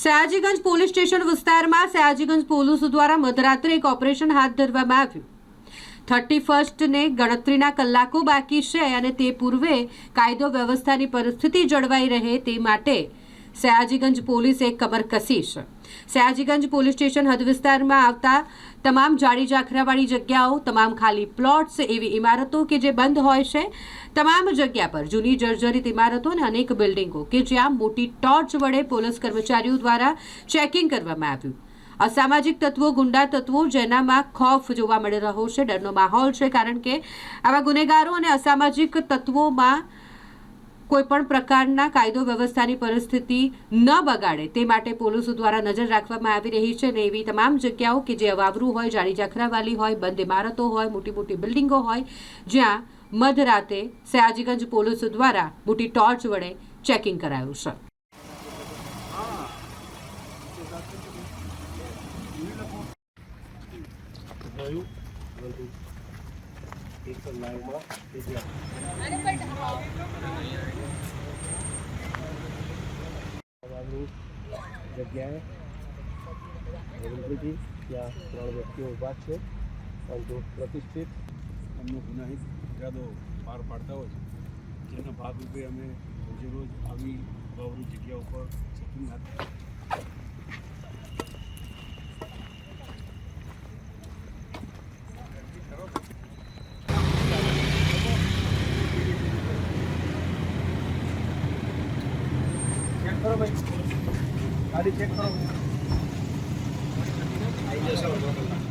Sayajiganj police station વિસ્તારમાં Sayajiganj police દ્વારા મધરાત્રે એક ઓપરેશન હાથ ધરવામાં આવ્યું. થર્ટી ફર્સ્ટને ગણતરીના કલાકો બાકી છે અને તે પૂર્વે કાયદો વ્યવસ્થાની પરિસ્થિતિ જળવાઈ રહે તે માટે સયાજીગંજ પોલીસે કમર કસી છે. સયાજીગંજ પોલીસ સ્ટેશન હદ વિસ્તારમાં આવતા તમામ જાડી જાખરાવાળી જગ્યાઓ, તમામ ખાલી પ્લોટ્સ એવી ઇમારતો કે જે બંધ હોય છે, તમામ જગ્યા પર જૂની જર્જરિત ઇમારતો અને અનેક બિલ્ડિંગો કે જ્યાં મોટી ટોર્ચ વડે પોલીસ કર્મચારીઓ દ્વારા ચેકિંગ કરવામાં આવ્યું. અસામાજિક તત્વો, ગુંડા તત્વો જેનામાં ખોફ જોવા મળી રહ્યો છે. ડરનો માહોલ છે કારણ કે આવા ગુનેગારો અને અસામાજિક તત્વોમાં કોઈ પણ પ્રકારના કાયદો વ્યવસ્થાની પરિસ્થિતિ ન બગાડે, તે માટે પોલીસો દ્વારા નજર રાખવામાં આવી રહી છે અને એવી તમામ જગ્યાઓ કે જે અવાવરું હોય જાડી જાખરાવાલી હોય, બંધ ઇમારતો હોય, મોટી મોટી બિલ્ડિંગો હોય, જ્યાં મધરાતે સયાજીગંજ પોલીસ દ્વારા મોટી ટોર્ચ વડે ચેકિંગ કરાયું છે. એક લાઈવમાં જગ્યાએ રેલવેથી ત્યાં ત્રણ વ્યક્તિઓ ઊભા જ છે પરંતુ પ્રતિષ્ઠિત એમનો ગુનાહિત ઇરાદો પાર પાડતા હોય છે જેના ભાગરૂપે અમે રોજે રોજ આવી બાવરી જગ્યા ઉપર ચેકિંગ હાથ ચેક કરો ભાઈ ગાડી ચેક કરો. આવી જશે